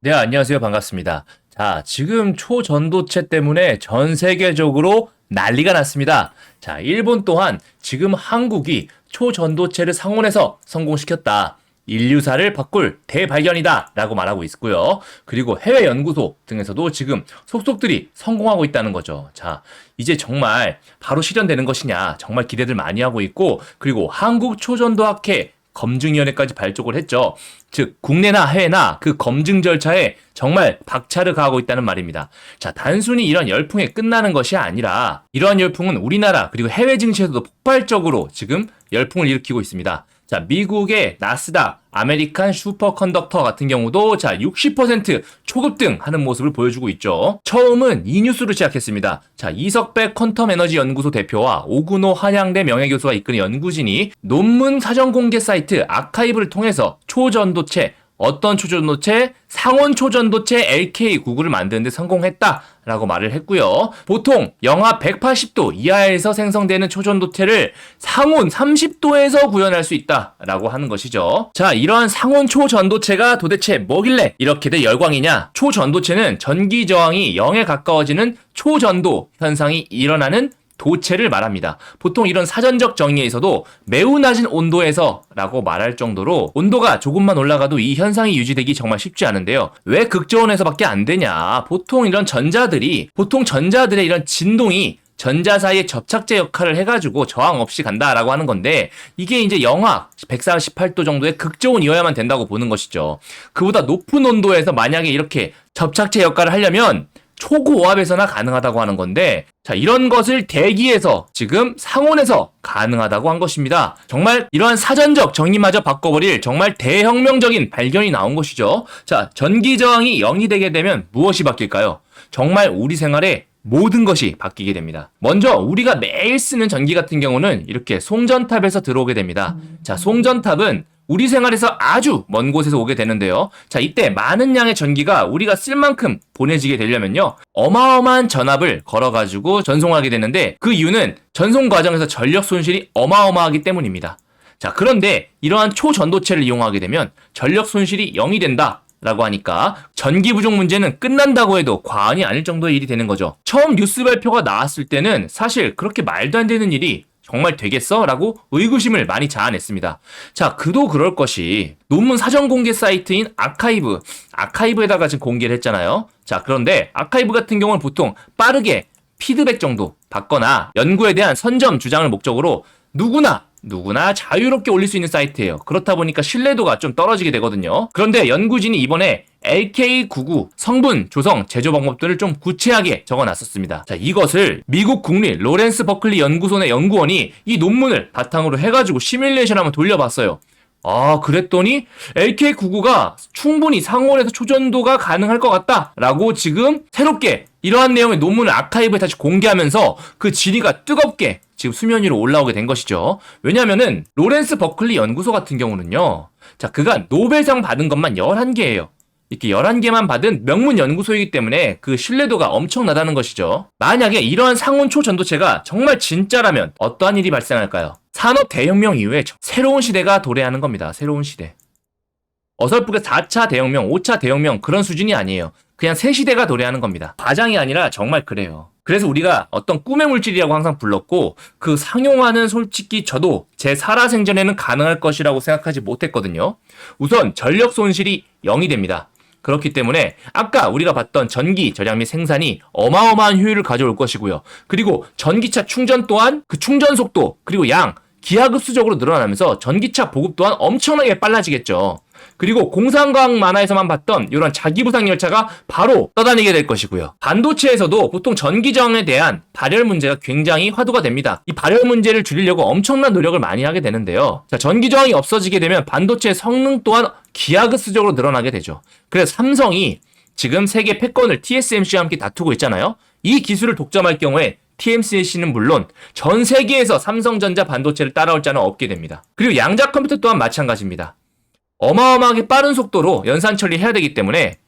네, 안녕하세요. 반갑습니다. 자, 지금 초전도체 때문에 전 세계적으로 난리가 났습니다. 자, 일본 또한 지금 한국이 초전도체를 상온에서 성공시켰다. 인류사를 바꿀 대발견이다. 라고 말하고 있고요. 그리고 해외 연구소 등에서도 지금 속속들이 성공하고 있다는 거죠. 자, 이제 정말 바로 실현되는 것이냐. 정말 기대들 많이 하고 있고, 그리고 한국 초전도학회 검증위원회까지 발족을 했죠. 즉 국내나 해외나 그 검증 절차에 정말 박차를 가하고 있다는 말입니다. 자, 단순히 이런 열풍에 끝나는 것이 아니라 이러한 열풍은 우리나라 그리고 해외 증시에서도 폭발적으로 지금 열풍을 일으키고 있습니다. 자, 미국의 나스닥, 아메리칸 슈퍼컨덕터 같은 경우도 자, 60% 초급등 하는 모습을 보여주고 있죠. 처음은 이 뉴스로 시작했습니다. 자, 이석배 퀀텀 에너지 연구소 대표와 오근호 한양대 명예교수가 이끄는 연구진이 논문 사전 공개 사이트 아카이브를 통해서 초전도체 어떤 초전도체? 상온 초전도체 LK99를 만드는데 성공했다 라고 말을 했고요. 보통 영하 180도 이하에서 생성되는 초전도체를 상온 30도에서 구현할 수 있다라고 하는 것이죠. 자, 이러한 상온 초전도체가 도대체 뭐길래 이렇게들 열광이냐? 초전도체는 전기 저항이 0에 가까워지는 초전도 현상이 일어나는 도체를 말합니다. 보통 이런 사전적 정의에서도 매우 낮은 온도에서 라고 말할 정도로 온도가 조금만 올라가도 이 현상이 유지되기 정말 쉽지 않은데요. 왜 극저온에서밖에 안 되냐? 보통 이런 전자들이 보통 전자들의 이런 진동이 전자 사이의 접착제 역할을 해가지고 저항 없이 간다라고 하는 건데 이게 이제 영하 148도 정도의 극저온이어야만 된다고 보는 것이죠. 그보다 높은 온도에서 만약에 이렇게 접착제 역할을 하려면 초고압에서나 가능하다고 하는 건데 자 이런 것을 대기에서 지금 상온에서 가능하다고 한 것입니다. 정말 이러한 사전적 정의마저 바꿔버릴 정말 대혁명적인 발견이 나온 것이죠. 자 전기 저항이 0이 되게 되면 무엇이 바뀔까요? 정말 우리 생활에 모든 것이 바뀌게 됩니다. 먼저 우리가 매일 쓰는 전기 같은 경우는 이렇게 송전탑에서 들어오게 됩니다. 자 송전탑은 우리 생활에서 아주 먼 곳에서 오게 되는데요. 자, 이때 많은 양의 전기가 우리가 쓸 만큼 보내지게 되려면요. 어마어마한 전압을 걸어가지고 전송하게 되는데 그 이유는 전송 과정에서 전력 손실이 어마어마하기 때문입니다. 자, 그런데 이러한 초전도체를 이용하게 되면 전력 손실이 0이 된다. 라고 하니까 전기 부족 문제는 끝난다고 해도 과언이 아닐 정도의 일이 되는 거죠. 처음 뉴스 발표가 나왔을 때는 사실 그렇게 말도 안 되는 일이 정말 되겠어? 라고 의구심을 많이 자아냈습니다. 자, 그도 그럴 것이 논문 사전 공개 사이트인 아카이브, 아카이브에다가 지금 공개를 했잖아요. 자, 그런데 아카이브 같은 경우는 보통 빠르게 피드백 정도 받거나 연구에 대한 선점 주장을 목적으로 누구나 누구나 자유롭게 올릴 수 있는 사이트예요. 그렇다 보니까 신뢰도가 좀 떨어지게 되거든요. 그런데 연구진이 이번에 LK99 성분, 조성, 제조 방법 들을 좀 구체하게 적어놨었습니다. 자, 이것을 미국 국립 로렌스 버클리 연구소 의 연구원이 이 논문을 바탕으로 해가지고 시뮬레이션 한번 돌려봤어요. 아, 그랬더니 LK99가 충분히 상온에서 초전도가 가능할 것 같다라고 지금 새롭게 이러한 내용의 논문을 아카이브에 다시 공개하면서 그 질의가 뜨겁게 지금 수면 위로 올라오게 된 것이죠. 왜냐면은 로렌스 버클리 연구소 같은 경우는요. 자, 그가 노벨상 받은 것만 11개예요. 이렇게 11개만 받은 명문 연구소이기 때문에 그 신뢰도가 엄청나다는 것이죠. 만약에 이러한 상온 초전도체가 정말 진짜라면 어떠한 일이 발생할까요? 산업 대혁명 이후에 새로운 시대가 도래하는 겁니다. 새로운 시대. 어설프게 4차 대혁명, 5차 대혁명 그런 수준이 아니에요. 그냥 새 시대가 도래하는 겁니다. 과장이 아니라 정말 그래요. 그래서 우리가 어떤 꿈의 물질이라고 항상 불렀고 그 상용화는 솔직히 저도 제 살아생전에는 가능할 것이라고 생각하지 못했거든요. 우선 전력 손실이 0이 됩니다. 그렇기 때문에 아까 우리가 봤던 전기 절약 및 생산이 어마어마한 효율을 가져올 것이고요. 그리고 전기차 충전 또한 그 충전 속도 그리고 양 기하급수적으로 늘어나면서 전기차 보급 또한 엄청나게 빨라지겠죠. 그리고 공상과학 만화에서만 봤던 이런 자기부상 열차가 바로 떠다니게 될 것이고요. 반도체에서도 보통 전기 저항에 대한 발열 문제가 굉장히 화두가 됩니다. 이 발열 문제를 줄이려고 엄청난 노력을 많이 하게 되는데요. 자, 전기 저항이 없어지게 되면 반도체의 성능 또한 기하급수적으로 늘어나게 되죠. 그래서 삼성이 지금 세계 패권을 TSMC와 함께 다투고 있잖아요. 이 기술을 독점할 경우에 TMC는 물론 전 세계에서 삼성전자 반도체를 따라올 자는 없게 됩니다. 그리고 양자 컴퓨터 또한 마찬가지입니다. 어마어마하게 빠른 속도로 연산 처리해야 되기 때문에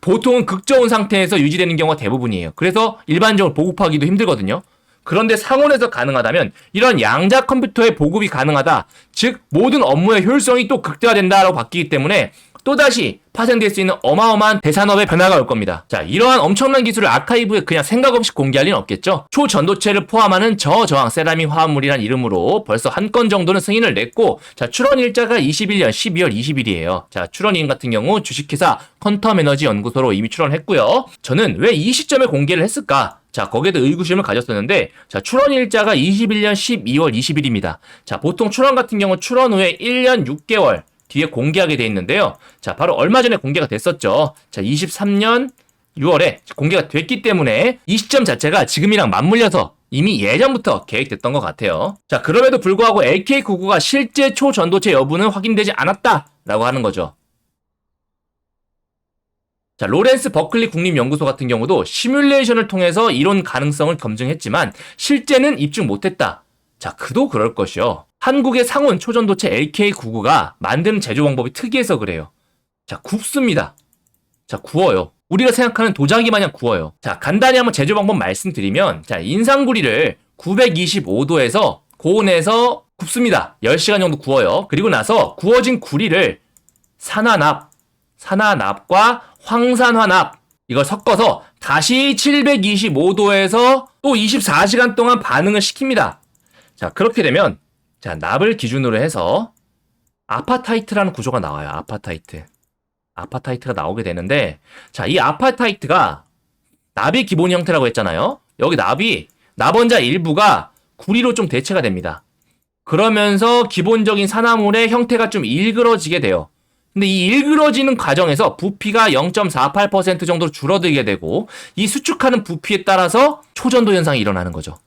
보통은 극저온 상태에서 유지되는 경우가 대부분이에요. 그래서 일반적으로 보급하기도 힘들거든요. 그런데 상온에서 가능하다면 이런 양자 컴퓨터의 보급이 가능하다. 즉 모든 업무의 효율성이 또 극대화된다라고 바뀌기 때문에 또다시 파생될 수 있는 어마어마한 대산업의 변화가 올 겁니다. 자, 이러한 엄청난 기술을 아카이브에 그냥 생각 없이 공개할 리는 없겠죠? 초전도체를 포함하는 저저항 세라믹 화합물이란 이름으로 벌써 한 건 정도는 승인을 냈고, 자, 출원 일자가 21년 12월 20일이에요. 자, 출원인 같은 경우 주식회사 퀀텀 에너지 연구소로 이미 출원했고요. 저는 왜 이 시점에 공개를 했을까? 자, 거기에도 의구심을 가졌었는데, 자, 출원 일자가 21년 12월 20일입니다. 자, 보통 출원 같은 경우 출원 후에 1년 6개월 뒤에 공개하게 돼 있는데요. 자, 바로 얼마 전에 공개가 됐었죠. 자, 23년 6월에 공개가 됐기 때문에 이 시점 자체가 지금이랑 맞물려서 이미 예전부터 계획됐던 것 같아요. 자, 그럼에도 불구하고 LK99가 실제 초전도체 여부는 확인되지 않았다라고 하는 거죠. 자, 로렌스 버클리 국립연구소 같은 경우도 시뮬레이션을 통해서 이론 가능성을 검증했지만 실제는 입증 못했다. 자, 그도 그럴 것이요. 한국의 상온 초전도체 LK99가 만드는 제조 방법이 특이해서 그래요. 자, 굽습니다. 자, 구워요. 우리가 생각하는 도자기 마냥 구워요. 자, 간단히 한번 제조 방법 말씀드리면, 자, 인상구리를 925도에서 고온에서 굽습니다. 10시간 정도 구워요. 그리고 나서 구워진 구리를 산화납, 산화납과 황산화납, 이걸 섞어서 다시 725도에서 또 24시간 동안 반응을 시킵니다. 자, 그렇게 되면, 자, 납을 기준으로 해서 아파타이트라는 구조가 나와요. 아파타이트. 아파타이트가 나오게 되는데, 자, 이 아파타이트가 납이 기본 형태라고 했잖아요. 여기 납이, 납원자 일부가 구리로 좀 대체가 됩니다. 그러면서 기본적인 산화물의 형태가 좀 일그러지게 돼요. 근데 이 일그러지는 과정에서 부피가 0.48% 정도로 줄어들게 되고, 이 수축하는 부피에 따라서 초전도 현상이 일어나는 거죠.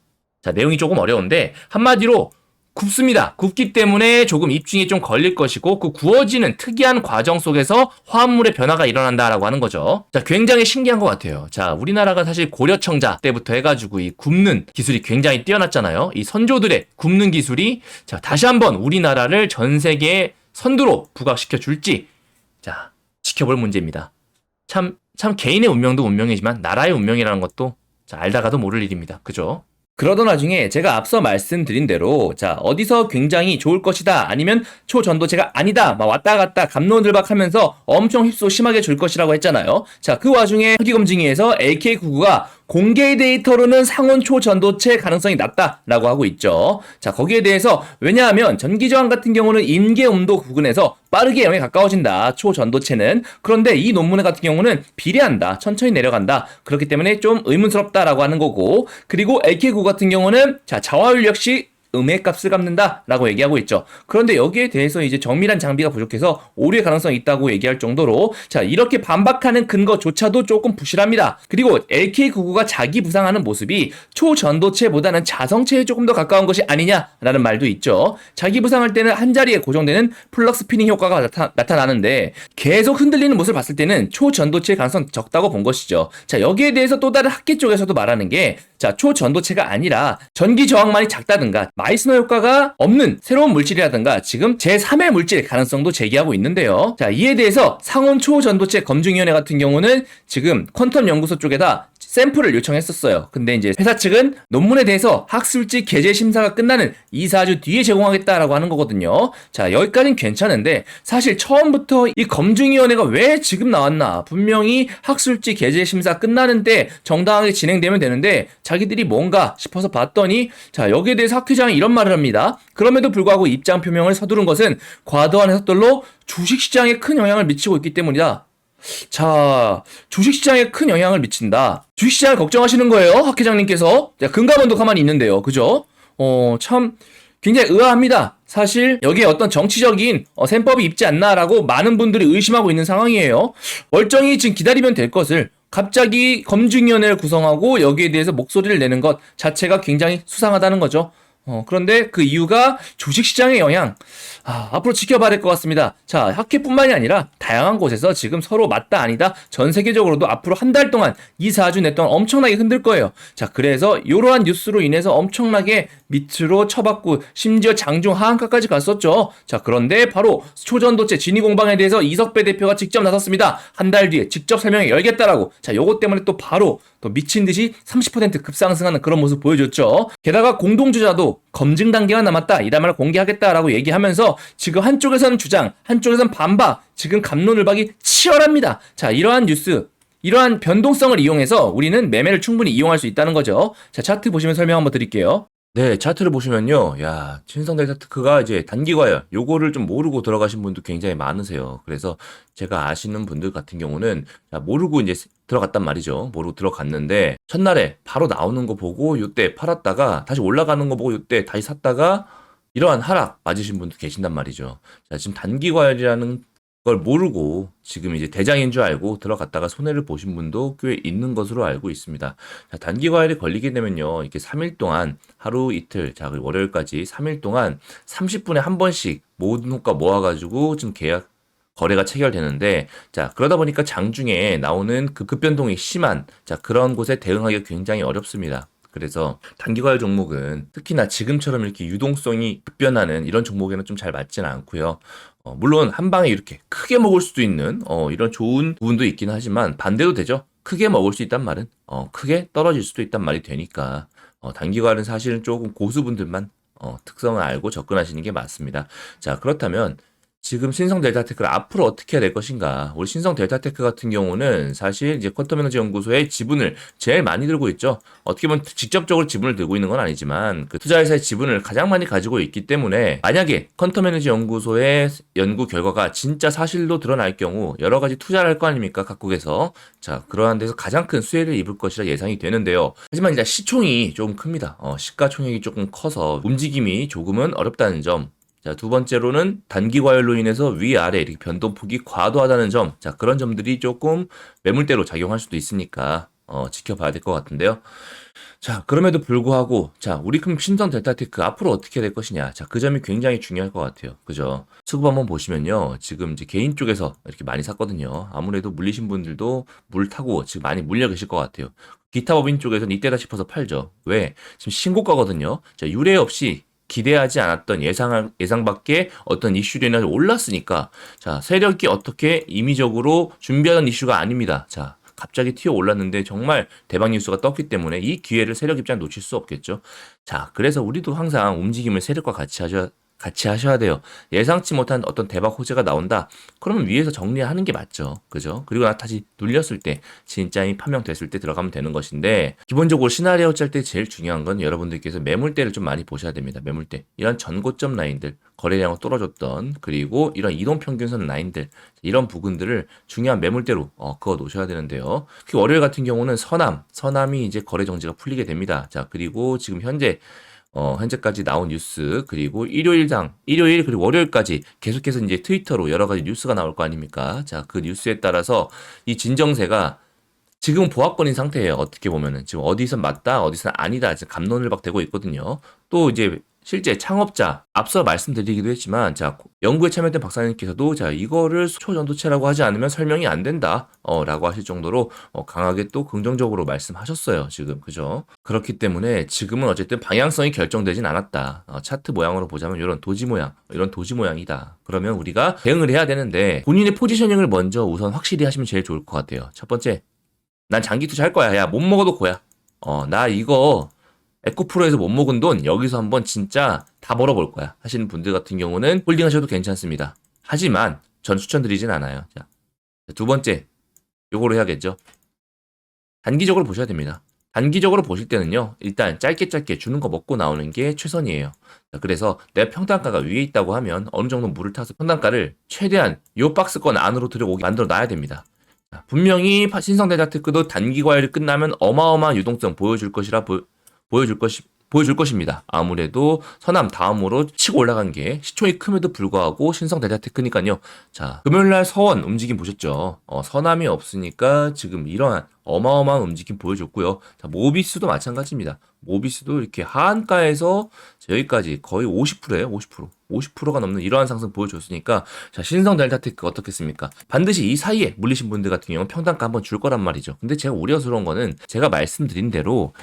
자, 내용이 조금 어려운데, 한마디로 굽습니다. 굽기 때문에 조금 입증이 좀 걸릴 것이고 그 구워지는 특이한 과정 속에서 화합물의 변화가 일어난다라고 하는 거죠. 자, 굉장히 신기한 것 같아요. 자, 우리나라가 사실 고려청자 때부터 해가지고 이 굽는 기술이 굉장히 뛰어났잖아요. 이 선조들의 굽는 기술이 자 다시 한번 우리나라를 전 세계의 선두로 부각시켜 줄지 자 지켜볼 문제입니다. 참 참 개인의 운명도 운명이지만 나라의 운명이라는 것도 자, 알다가도 모를 일입니다. 그죠? 그러던 와중에 제가 앞서 말씀드린 대로 자 어디서 굉장히 좋을 것이다 아니면 초전도체가 아니다 막 왔다 갔다 감론들박하면서 엄청 휩소 심하게 줄 것이라고 했잖아요. 자 그 와중에 허기검증위에서 LK99가 공개 데이터로는 상온 초 전도체 가능성이 낮다라고 하고 있죠. 자 거기에 대해서 왜냐하면 전기저항 같은 경우는 인계 온도 부근에서 빠르게 0에 가까워진다. 초전도체는 그런데 이 논문 같은 경우는 비례한다. 천천히 내려간다. 그렇기 때문에 좀 의문스럽다라고 하는 거고 그리고 LK9 같은 경우는 자 자화율 역시 음의 값을 갚는다라고 얘기하고 있죠. 그런데 여기에 대해서 이제 정밀한 장비가 부족해서 오류의 가능성이 있다고 얘기할 정도로 자 이렇게 반박하는 근거조차도 조금 부실합니다. 그리고 LK99가 자기 부상하는 모습이 초전도체보다는 자성체에 조금 더 가까운 것이 아니냐라는 말도 있죠. 자기 부상할 때는 한 자리에 고정되는 플럭 스 피닝 효과가 나타, 나타나는데 계속 흔들리는 모습을 봤을 때는 초전도체의 가능성 적다고 본 것이죠. 자 여기에 대해서 또 다른 학계 쪽에서도 말하는 게 자, 초전도체가 아니라 전기 저항만이 작다든가 마이스너 효과가 없는 새로운 물질이라든가 지금 제3의 물질의 가능성도 제기하고 있는데요. 자, 이에 대해서 상온 초전도체 검증위원회 같은 경우는 지금 퀀텀 연구소 쪽에다 샘플을 요청했었어요. 근데 이제 회사 측은 논문에 대해서 학술지 게재 심사가 끝나는 2, 4주 뒤에 제공하겠다라고 하는 거거든요. 자, 여기까지는 괜찮은데 사실 처음부터 이 검증위원회가 왜 지금 나왔나? 분명히 학술지 게재 심사 끝나는 때 정당하게 진행되면 되는데 자기들이 뭔가 싶어서 봤더니 자, 여기에 대해서 학 회장이 이런 말을 합니다. 그럼에도 불구하고 입장 표명을 서두른 것은 과도한 해석들로 주식시장에 큰 영향을 미치고 있기 때문이다. 자, 주식시장에 큰 영향을 미친다. 주식시장을 걱정하시는 거예요, 학 회장님께서. 자, 금감원도 가만히 있는데요. 그죠? 어, 참, 굉장히 의아합니다. 사실, 여기에 어떤 정치적인 어, 셈법이 있지 않나라고 많은 분들이 의심하고 있는 상황이에요. 멀쩡히 지금 기다리면 될 것을 갑자기 검증위원회를 구성하고 여기에 대해서 목소리를 내는 것 자체가 굉장히 수상하다는 거죠. 어, 그런데 그 이유가 주식시장의 영향. 아, 앞으로 지켜봐야 될 것 같습니다. 자, 학회뿐만이 아니라 다양한 곳에서 지금 서로 맞다 아니다 전 세계적으로도 앞으로 한 달 동안 2, 4주 내 동안 엄청나게 흔들 거예요. 자, 그래서 이러한 뉴스로 인해서 엄청나게 밑으로 쳐박고 심지어 장중 하한가까지 갔었죠. 자, 그런데 바로 초전도체 진위공방에 대해서 이석배 대표가 직접 나섰습니다. 한 달 뒤에 직접 설명회 열겠다라고. 자, 요것 때문에 또 바로 또 미친 듯이 30% 급상승하는 그런 모습 보여줬죠. 게다가 공동주자도 검증 단계가 남았다. 이란 말을 공개하겠다라고 얘기하면서 지금 한쪽에서는 주장, 한쪽에서는 반박, 지금 감론을박이 치열합니다. 자, 이러한 뉴스, 이러한 변동성을 이용해서 우리는 매매를 충분히 이용할 수 있다는 거죠. 자, 차트 보시면 설명 한번 드릴게요. 네, 차트를 보시면요. 야, 신성 델타 테크가 이제 단기 과열, 요거를 좀 모르고 들어가신 분도 굉장히 많으세요. 그래서 제가 아시는 분들 같은 경우는 자, 모르고 이제 들어갔단 말이죠. 모르고 들어갔는데 첫날에 바로 나오는 거 보고 요때 팔았다가 다시 올라가는 거 보고 요때 다시 샀다가 이러한 하락 맞으신 분도 계신단 말이죠. 자, 지금 단기 과열이라는 걸 모르고 지금 이제 대장인 줄 알고 들어갔다가 손해를 보신 분도 꽤 있는 것으로 알고 있습니다. 자, 단기 과열에 걸리게 되면요. 이렇게 3일 동안 하루 이틀, 자, 그리고 월요일까지 3일 동안 30분에 한 번씩 모든 호가 모아가지고 좀 계약 거래가 체결되는데 자 그러다 보니까 장중에 나오는 그 급변동이 심한 자 그런 곳에 대응하기가 굉장히 어렵습니다. 그래서 단기과열 종목은 특히나 지금처럼 이렇게 유동성이 급변하는 이런 종목에는 좀 잘 맞지는 않고요. 어, 물론 한 방에 이렇게 크게 먹을 수도 있는 어, 이런 좋은 부분도 있긴 하지만 반대도 되죠. 크게 먹을 수 있단 말은 어, 크게 떨어질 수도 있단 말이 되니까 어, 단기과열은 사실은 조금 고수분들만 어, 특성을 알고 접근하시는 게 맞습니다. 자 그렇다면 지금 신성 델타테크를 앞으로 어떻게 해야 될 것인가? 우리 신성 델타테크 같은 경우는 사실 이제 쿼텀 에너지 연구소의 지분을 제일 많이 들고 있죠. 어떻게 보면 직접적으로 지분을 들고 있는 건 아니지만 그 투자회사의 지분을 가장 많이 가지고 있기 때문에 만약에 쿼텀 에너지 연구소의 연구 결과가 진짜 사실로 드러날 경우 여러 가지 투자를 할 거 아닙니까? 각국에서. 자, 그러한 데서 가장 큰 수혜를 입을 것이라 예상이 되는데요. 하지만 이제 시총이 조금 큽니다. 어, 시가총액이 조금 커서 움직임이 조금은 어렵다는 점. 자, 두 번째로는 단기 과열로 인해서 위아래 이렇게 변동폭이 과도하다는 점. 자, 그런 점들이 조금 매물대로 작용할 수도 있으니까 어, 지켜봐야 될 것 같은데요. 자, 그럼에도 불구하고, 자, 우리 큰 신성 델타테크 앞으로 어떻게 될 것이냐. 자, 그 점이 굉장히 중요할 것 같아요. 그죠? 수급 한번 보시면요. 지금 이제 개인 쪽에서 이렇게 많이 샀거든요. 아무래도 물리신 분들도 물 타고 지금 많이 물려 계실 것 같아요. 기타 법인 쪽에서는 이때다 싶어서 팔죠. 왜? 지금 신고가거든요. 자, 유례 없이 기대하지 않았던 예상 예상 밖에 어떤 인해서 올랐으니까 자 세력이 어떻게 임의적으로 준비하던 이슈가 아닙니다. 자 갑자기 튀어 올랐는데 정말 대박 뉴스가 떴기 때문에 이 기회를 세력 입장 놓칠 수 없겠죠. 자 그래서 우리도 항상 움직임을 세력과 같이 하셔 같이 하셔야 돼요. 예상치 못한 어떤 대박 호재가 나온다. 그러면 위에서 정리하는 게 맞죠. 그죠? 그리고 나 다시 눌렸을 때, 진짜이 판명됐을 때 들어가면 되는 것인데, 기본적으로 시나리오 짤 때 제일 중요한 건 여러분들께서 매물대를 좀 많이 보셔야 됩니다. 매물대. 이런 전고점 라인들, 거래량을 떨어졌던, 그리고 이런 이동평균선 라인들, 이런 부분들을 중요한 매물대로 어, 그어 놓으셔야 되는데요. 특히 월요일 같은 경우는 서남, 서남이 이제 거래 정지가 풀리게 됩니다. 자, 그리고 지금 현재 어, 현재까지 나온 뉴스, 그리고 일요일당, 일요일, 그리고 월요일까지 계속해서 이제 트위터로 여러 가지 뉴스가 나올 거 아닙니까? 자, 그 뉴스에 따라서 이 진정세가 지금 보합권인 상태예요. 어떻게 보면은. 지금 어디서 맞다, 어디서 아니다. 지금 감론을 박되고 있거든요. 또 이제 실제 창업자 앞서 말씀드리기도 했지만 자 연구에 참여했던 박사님께서도 자 이거를 초전도체라고 하지 않으면 설명이 안 된다 어, 라고 하실 정도로 어, 강하게 또 긍정적으로 말씀하셨어요 지금. 그죠? 그렇기 때문에 지금은 어쨌든 방향성이 결정되진 않았다. 어, 차트 모양으로 보자면 이런 도지 모양 이런 도지 모양이다. 그러면 우리가 대응을 해야 되는데 본인의 포지셔닝을 먼저 우선 확실히 하시면 제일 좋을 것 같아요. 첫 번째 난 장기 투자할 거야. 야 못 먹어도 고야. 어 나 이거 에코프로에서 못 먹은 돈 여기서 한번 진짜 다 벌어볼 거야 하시는 분들 같은 경우는 홀딩 하셔도 괜찮습니다. 하지만 전 추천드리진 않아요. 자, 두 번째 요거로 해야겠죠. 단기적으로 보셔야 됩니다. 단기적으로 보실 때는요, 일단 짧게 짧게 주는 거 먹고 나오는 게 최선이에요. 자, 그래서 내 평단가가 위에 있다고 하면 어느 정도 물을 타서 평단가를 최대한 요 박스권 안으로 들어오게 만들어 놔야 됩니다. 자, 분명히 신성대자 특크도 단기 과열이 끝나면 어마어마한 유동성 보여줄 것이라 보, 보여줄 것이 보여줄 것입니다. 아무래도 서남 다음으로 치고 올라간 게 시총이 큼에도 불구하고 신성 대자 테크니까요. 자, 금요일 날 서원 움직임 보셨죠? 어, 서남이 없으니까 지금 이러한 어마어마한 움직임 보여줬고요. 자, 모비스도 마찬가지입니다. 모비스도 이렇게 하한가에서 여기까지 거의 50%예요. 50%. 50%가 넘는 이러한 상승 보여줬으니까 자 신성 델타테크 어떻겠습니까? 반드시 이 사이에 물리신 분들 같은 경우는 평단가 한번 줄 거란 말이죠. 근데 제가 우려스러운 거는 제가 말씀드린 대로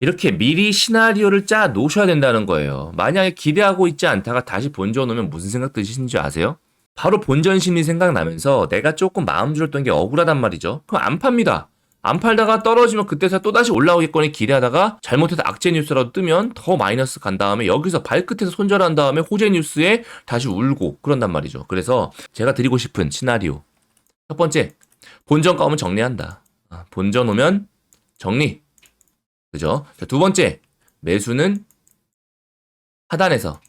이렇게 미리 시나리오를 짜 놓으셔야 된다는 거예요. 만약에 기대하고 있지 않다가 다시 본전 오면 무슨 생각 드시는지 아세요? 바로 본전 심리 생각나면서 내가 조금 마음 줄였던 게 억울하단 말이죠. 그럼 안 팝니다. 안 팔다가 떨어지면 그때서 또다시 올라오겠거니 기대하다가 잘못해서 악재 뉴스라도 뜨면 더 마이너스 간 다음에 여기서 발끝에서 손절한 다음에 호재 뉴스에 다시 울고 그런단 말이죠. 그래서 제가 드리고 싶은 시나리오. 첫 번째, 본전 가오면 정리한다. 아, 본전 오면 정리. 그죠? 자, 두 번째, 매수는 하단에서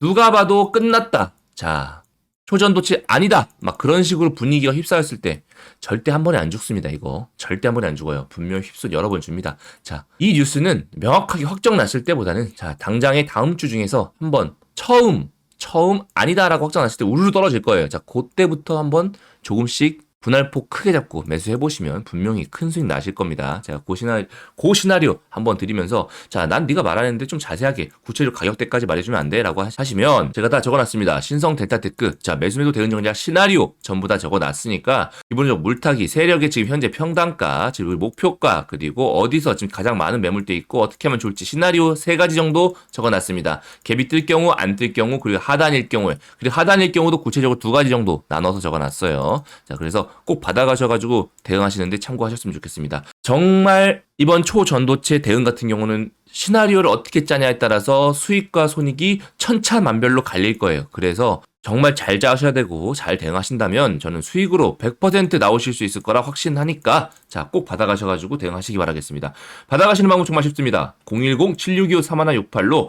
누가 봐도 끝났다. 자, 초전도치 아니다. 막 그런 식으로 분위기가 휩싸였을 때 절대 한 번에 안 죽습니다. 이거 절대 한 번에 안 죽어요. 분명 휩쓸 여러 번 줍니다. 자, 이 뉴스는 명확하게 확정 났을 때보다는 자 당장의 다음 주 중에서 한번 처음 처음 아니다라고 확정 났을 때 우르르 떨어질 거예요. 자, 그때부터 한번 조금씩 분할폭 크게 잡고 매수해 보시면 분명히 큰 수익 나실 겁니다. 제가 그 시나 그 시나리오 한번 드리면서 자, 난 네가 말하는데 좀 자세하게 구체적 가격대까지 말해 주면 안 돼?라고 하시면 제가 다 적어 놨습니다. 신성 델타 테크 자 매수 매도 대응 전략 시나리오 전부 다 적어 놨으니까 기본적으로 물타기 세력의 지금 현재 평단가 지금 목표가 그리고 어디서 지금 가장 많은 매물대 있고 어떻게 하면 좋을지 시나리오 세 가지 정도 적어 놨습니다. 갭이 뜰 경우 안 뜰 경우 그리고 하단일 경우에 그리고 하단일 경우도 구체적으로 두 가지 정도 나눠서 적어 놨어요. 자 그래서 꼭 받아가셔가지고 대응하시는데 참고하셨으면 좋겠습니다. 정말 이번 초전도체 대응 같은 경우는 시나리오를 어떻게 짜냐에 따라서 수익과 손익이 천차만별로 갈릴 거예요. 그래서 정말 잘 짜셔야 되고 잘 대응하신다면 저는 수익으로 100% 나오실 수 있을 거라 확신하니까 자 꼭 받아가셔가지고 대응하시기 바라겠습니다. 받아가시는 방법 정말 쉽습니다. 010-7625-3168로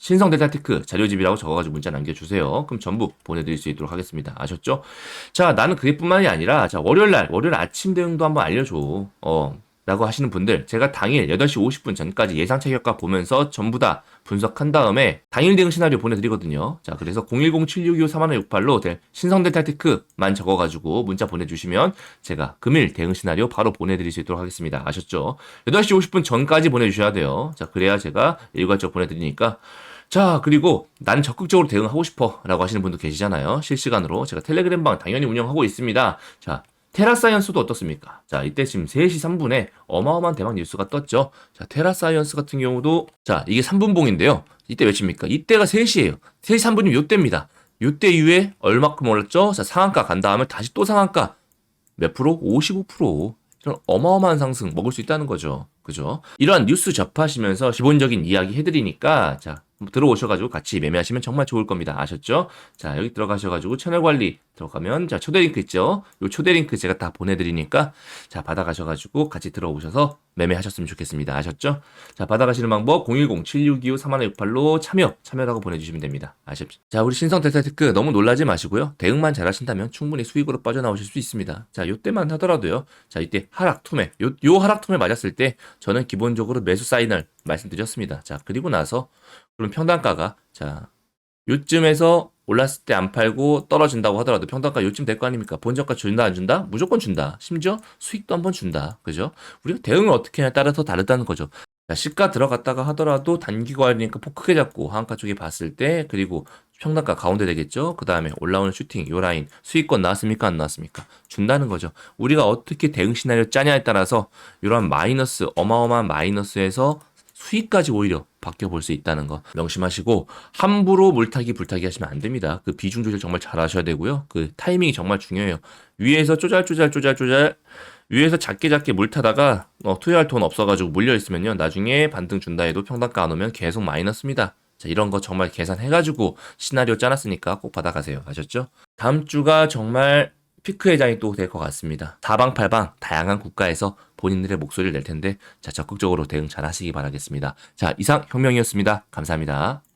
신성 데이터테크 자료집이라고 적어가지고 문자 남겨주세요. 그럼 전부 보내드릴 수 있도록 하겠습니다. 아셨죠? 자, 나는 그게뿐만이 아니라, 자, 월요일날, 월요일 아침 대응도 한번 알려줘. 어, 라고 하시는 분들, 제가 당일 8시 50분 전까지 예상차 효과 보면서 전부 다 분석한 다음에 당일 대응 시나리오 보내드리거든요. 자, 그래서 010-7625-3168로 신성 데이터테크만 적어가지고 문자 보내주시면 제가 금일 대응 시나리오 바로 보내드릴 수 있도록 하겠습니다. 아셨죠? 8시 50분 전까지 보내주셔야 돼요. 자, 그래야 제가 일괄적 보내드리니까 자, 그리고 난 적극적으로 대응하고 싶어 라고 하시는 분도 계시잖아요. 실시간으로. 제가 텔레그램 방 당연히 운영하고 있습니다. 자, 테라사이언스도 어떻습니까? 자, 이때 지금 3시 3분에 어마어마한 대박 뉴스가 떴죠. 자, 테라사이언스 같은 경우도, 자, 이게 3분봉인데요. 이때 몇입니까? 이때가 3시예요 3시 3분이면 요때입니다. 요때 이후에 얼마큼 올랐죠? 자, 상한가 간 다음에 다시 또 상한가. 몇 프로? 55%. 이런 어마어마한 상승 먹을 수 있다는 거죠. 그죠? 이러한 뉴스 접하시면서 기본적인 이야기 해드리니까, 자, 들어오셔가지고 같이 매매하시면 정말 좋을 겁니다. 아셨죠? 자, 여기 들어가셔가지고 채널 관리 들어가면, 자, 초대 링크 있죠? 요 초대 링크 제가 다 보내드리니까, 자, 받아가셔가지고 같이 들어오셔서 매매하셨으면 좋겠습니다. 아셨죠? 자, 받아가시는 방법 010-7625-3168로 참여, 참여라고 보내주시면 됩니다. 아셨죠? 자, 우리 신성 테스테크 너무 놀라지 마시고요. 대응만 잘하신다면 충분히 수익으로 빠져나오실 수 있습니다. 자, 요때만 하더라도요. 자, 이때 하락 투매, 요, 요 하락 투매 맞았을 때 저는 기본적으로 매수 사인을 말씀드렸습니다. 자, 그리고 나서 그럼 평단가가 자, 요쯤에서 올랐을 때 안 팔고 떨어진다고 하더라도 평단가 요쯤 될 거 아닙니까? 본전가 준다 안 준다? 무조건 준다. 심지어 수익도 한번 준다. 그죠? 우리가 대응을 어떻게 하냐에 따라서 다르다는 거죠. 자, 시가 들어갔다가 하더라도 단기과이니까 폭 크게 잡고 하한가 쪽에 봤을 때 그리고 평단가 가운데 되겠죠. 그 다음에 올라오는 슈팅 요 라인 수익권 나왔습니까 안 나왔습니까? 준다는 거죠. 우리가 어떻게 대응 시나리오 짜냐에 따라서 이러한 마이너스 어마어마한 마이너스에서 수익까지 오히려 바뀌어 볼 수 있다는 거 명심하시고 함부로 물타기 불타기 하시면 안 됩니다. 그 비중 조절 정말 잘 하셔야 되고요. 그 타이밍이 정말 중요해요. 위에서 쪼잘쪼잘 쪼잘쪼잘 위에서 작게 작게 물 타다가 어, 투여할 돈 없어가지고 물려 있으면요 나중에 반등 준다 해도 평단가 안 오면 계속 마이너스입니다. 자, 이런 거 정말 계산해가지고 시나리오 짜놨으니까 꼭 받아가세요. 아셨죠? 다음 주가 정말 피크 회장이 또 될 것 같습니다. 사방팔방 다양한 국가에서 본인들의 목소리를 낼 텐데 자 적극적으로 대응 잘 하시기 바라겠습니다. 자 이상 혁명이었습니다. 감사합니다.